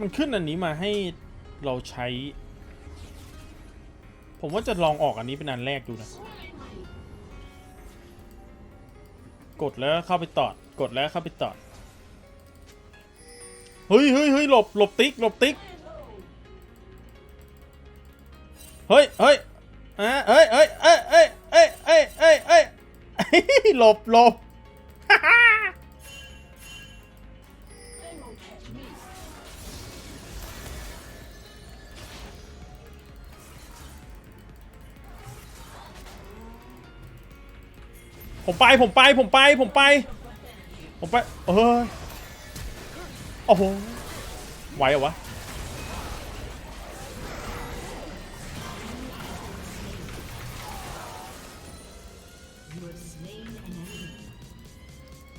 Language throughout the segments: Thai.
มันขึ้นอันนี้มาให้เราใช้ ผมว่าจะลองออกอันนี้เป็นอันแรกดูนะ กดแล้วเข้าไปตอด กดแล้วเข้าไปตอด เฮ้ยเฮ้ยเฮ้ยหลบหลบติ๊กหลบติ๊ก เฮ้ยเฮ้ยอ่าเฮ้ยเฮ้ยเอ้ยเอ้ยเอ้ยเอ้ยเอ้ยเอ้ยหลบหลบ ผมไปผมไปผมไปผมไป ผมไปเออโอ้โหไหวเหรอวะ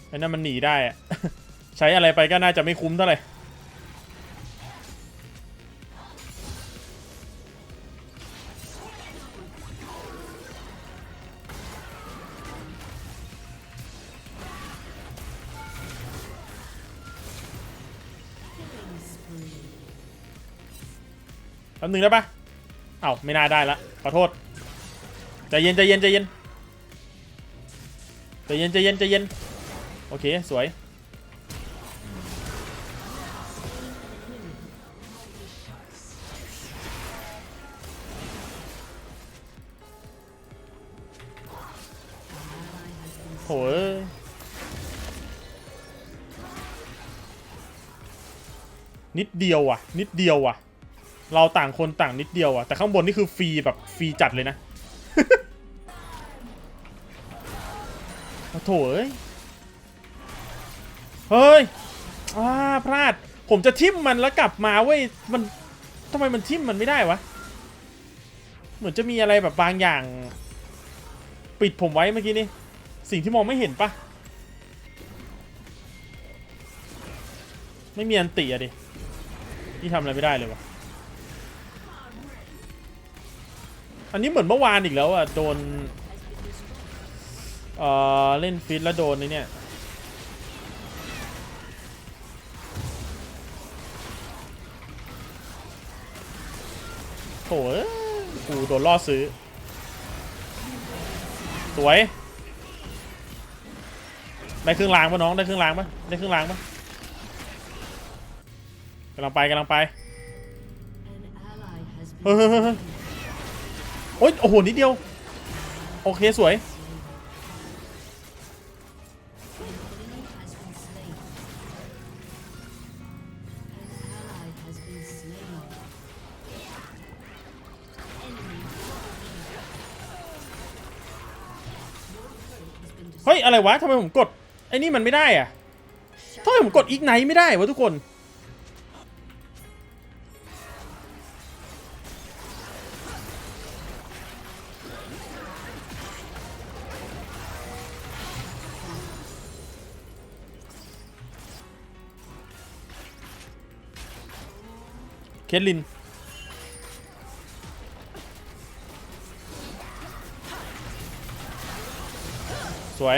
ไอ้นั่นมันหนีได้ ใช้อะไรไปก็น่าจะไม่คุ้มเท่าไหร่ แป๊บนึงได้ปะเอ้าไม่น่าได้ละขอโทษใจเย็นใจเย็นใจเย็นใจเย็นใจเย็นใจเย็นโอเคสวยโห นิดเดียวอะ นิดเดียวอะ เราต่างคนต่างนิดเดียวอะ แต่ข้างบนนี่คือฟรีแบบฟรีจัดเลยนะโอ้โถเอ้ย เฮ้ยอ่าพลาด ผมจะทิมมันแล้วกลับมาเว้ย มันทำไมมันทิมมันไม่ได้วะ เหมือนจะมีอะไรแบบบางอย่าง ปิดผมไว้เมื่อกี้นี่ สิ่งที่มองไม่เห็นปะไม่มีอันติอะดิ นี่ทำอะไรไม่ได้เลยวะอันนี้เหมือนเมื่อวานอีกแล้วอะโดน เอ่อ เล่นฟิตแล้วโดนไอ้เนี่ย โถ่เอ้ยกูโดนล่อซื้อ สวย ได้เครื่องรางปะน้อง ได้เครื่องรางปะได้เครื่องรางปะำลังไปกำลังไปเฮ้ยเฮ้ยเฮ้ยเฮ้ยโอ๊ยโอ้โหนิดเดียว โอเคสวยเฮ้ย อะไรวะทำไมผมกด ไอ้นี่มันไม่ได้อะทำไมผมกดอีกไนไม่ได้วะทุกคน เคทลิน สวย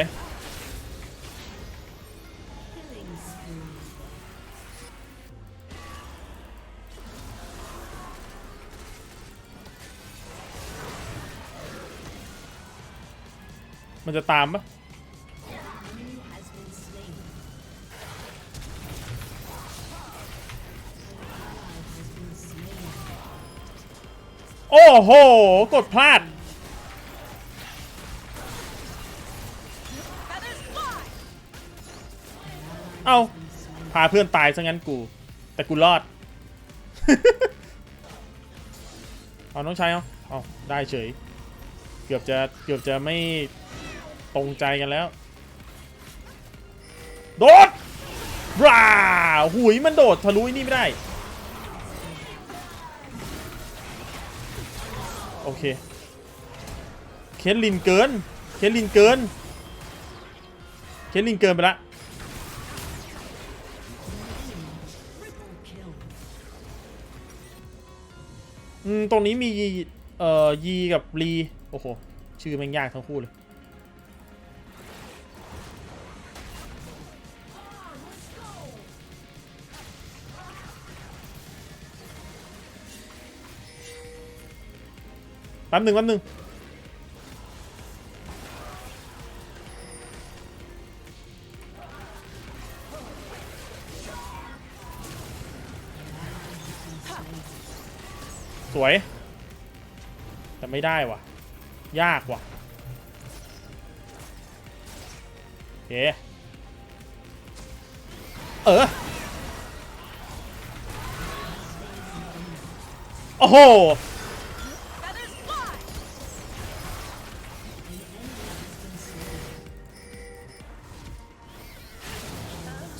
มันจะตามปะ โอ้โห กดพลาด เอาพาเพื่อนตายซะงั้นกู แต่กูรอด เอาน้องชายเอาเอาได้เฉย เกือบจะเกือบจะไม่ตรงใจกันแล้ว โดดบราหุยมันโดดทะลุนี่ไม่ได้ โอเค เคสลินเกิน เคสลินเกิน เคสลินเกินไปละอืมตรงนี้มียีเอ่อยีกับรีโอ้โห ชื่อมันยากทั้งคู่เลย ป๊บหนึ่งแป๊บหนึ่งสวย แต่ไม่ได้ว่ะ ยากว่ะโอเคเออ โอ้โห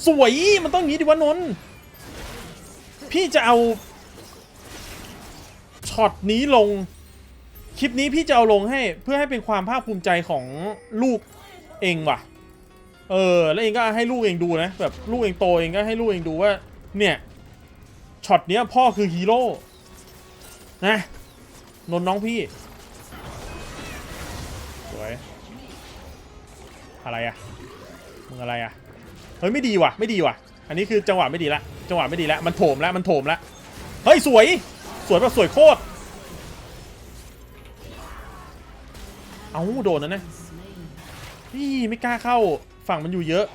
สวยมันต้องงี้ดิวะนนท์พี่จะเอาช็อตนี้ลง คลิปนี้พี่จะเอาลงให้เพื่อให้เป็นความภาคภูมิใจของลูกเองว่ะ เออ แล้วเองก็ให้ลูกเองดูนะ แบบลูกเองโตเองก็ให้ลูกเองดูว่า เนี่ยช็อตเนี้ยพ่อคือฮีโร่นะนนท์น้องพี่ สวย อะไรอะมึงอะไรอะ เฮ้ยไม่ดีว่ะไม่ดีว่ะ อันนี้คือจังหวะไม่ดีละจังหวะไม่ดีละมันโถมแล้วมันโถมแล้วเฮ้ยสวยสวยแบบสวยโคตรเอาโดนนะเนี่ยนี่ไม่กล้าเข้าฝั่งมันอยู่เยอะ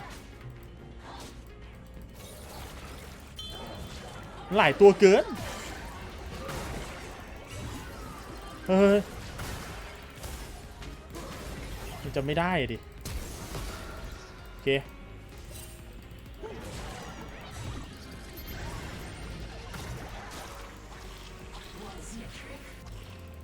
หลายตัวเกินเฮ้ยมันจะไม่ได้ดิ โอเค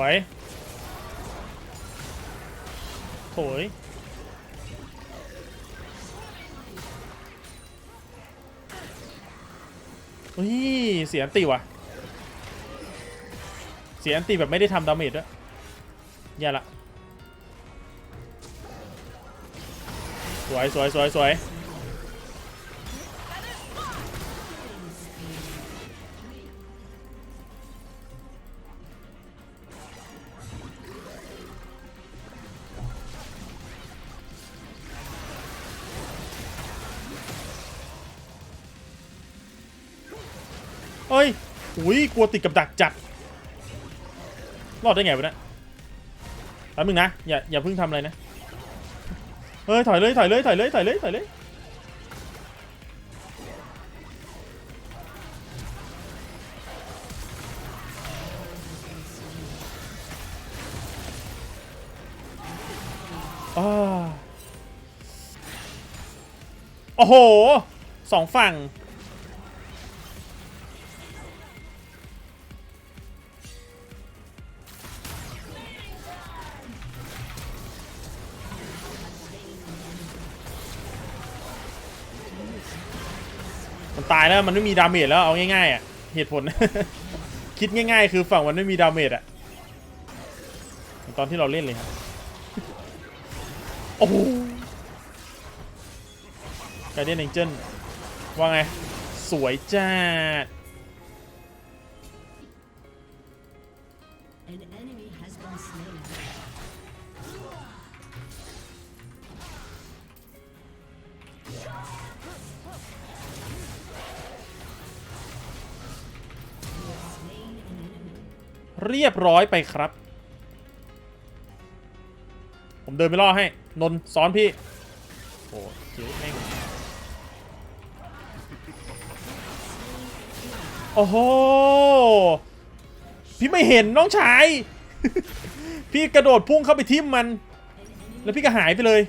วยสวยโถยเฮ้ยเสียอันตีว่ะ เสียอันตีแบบไม่ได้ทำดาเมจด้วยแย่ละ สวยสวยสวยสวย เฮ้ยอุ้ยกลัวติดกับดักจัด รอดได้ไงวะเนี่ยแป๊บนึงนะ อย่า อย่าเพิ่งทำอะไรนะ เฮ้ย ถอยเลย ถอยเลย ถอยเลย ถอยเลย ถอยเลยอ้าวโอ้โห สองฝั่ง มันตายแล้วมันไม่มีดาเมจแล้วเอาง่ายๆอะเหตุผล คิดง่าย ๆ คือฝั่งมันไม่มีดาเมจอะตอนที่เราเล่นเลยครับโอ้โหกเดนเองเจิลว่าไง สวยจ้า เรียบร้อยไปครับ ผมเดินไปล่อให้ นนท์ซ้อนพี่ โอ้เจ๊แม่งโอ้โห พี่ไม่เห็นน้องชาย พี่กระโดดพุ่งเข้าไปทิ่มมัน แล้วพี่ก็หายไปเลย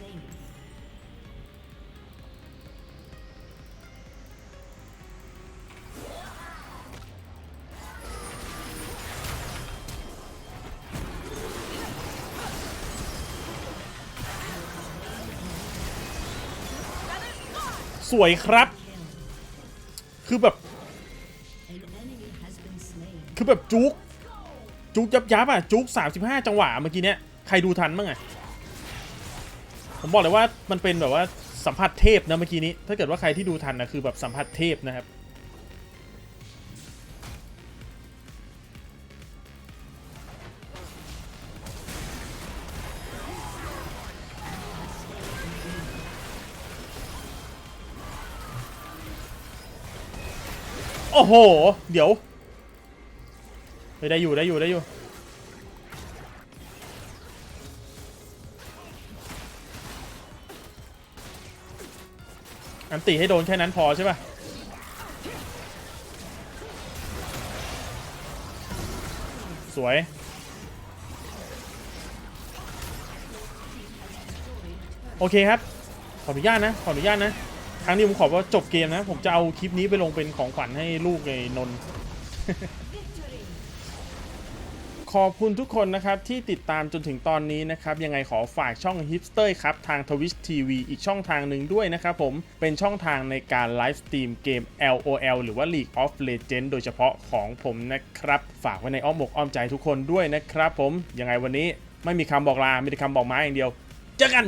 สวยครับ คือแบบ คือแบบจุกจุกยับยับอะจุก35จังหวะเมื่อกี้เนี้ยใครดูทันบ้างอะผมบอกเลยว่ามันเป็นแบบว่าสัมผัสเทพนะเมื่อกี้นี้ ถ้าเกิดว่าใครที่ดูทันนะคือแบบสัมผัสเทพนะครับ โอ้โห เดี๋ยวเฮ้ยได้อยู่ได้อยู่ได้อยู่ อันติให้โดนแค่นั้นพอใช่ป่ะสวย โอเคครับ ขออนุญาตนะ ขออนุญาตนะ ครั้งนี้ผมขอว่าจบเกมนะ ผมจะเอาคลิปนี้ไปลงเป็นของขวัญให้ลูกในนนท์ขอบคุณทุกคนนะครับ ที่ติดตามจนถึงตอนนี้นะครับ ยังไงขอฝากช่อง Hipster ครับ ทาง Twitch TV อีกช่องทางหนึ่งด้วยนะครับผมเป็นช่องทางในการไลฟ์สตรีมเกม LOL หรือว่า League of Legends โดยเฉพาะของผมนะครับ ฝากไว้ในอ้อมอกอ้อมใจทุกคนด้วยนะครับผมยังไงวันนี้ไม่มีคำบอกลา มีแต่คำบอกมาอย่างเดียว เจอกัน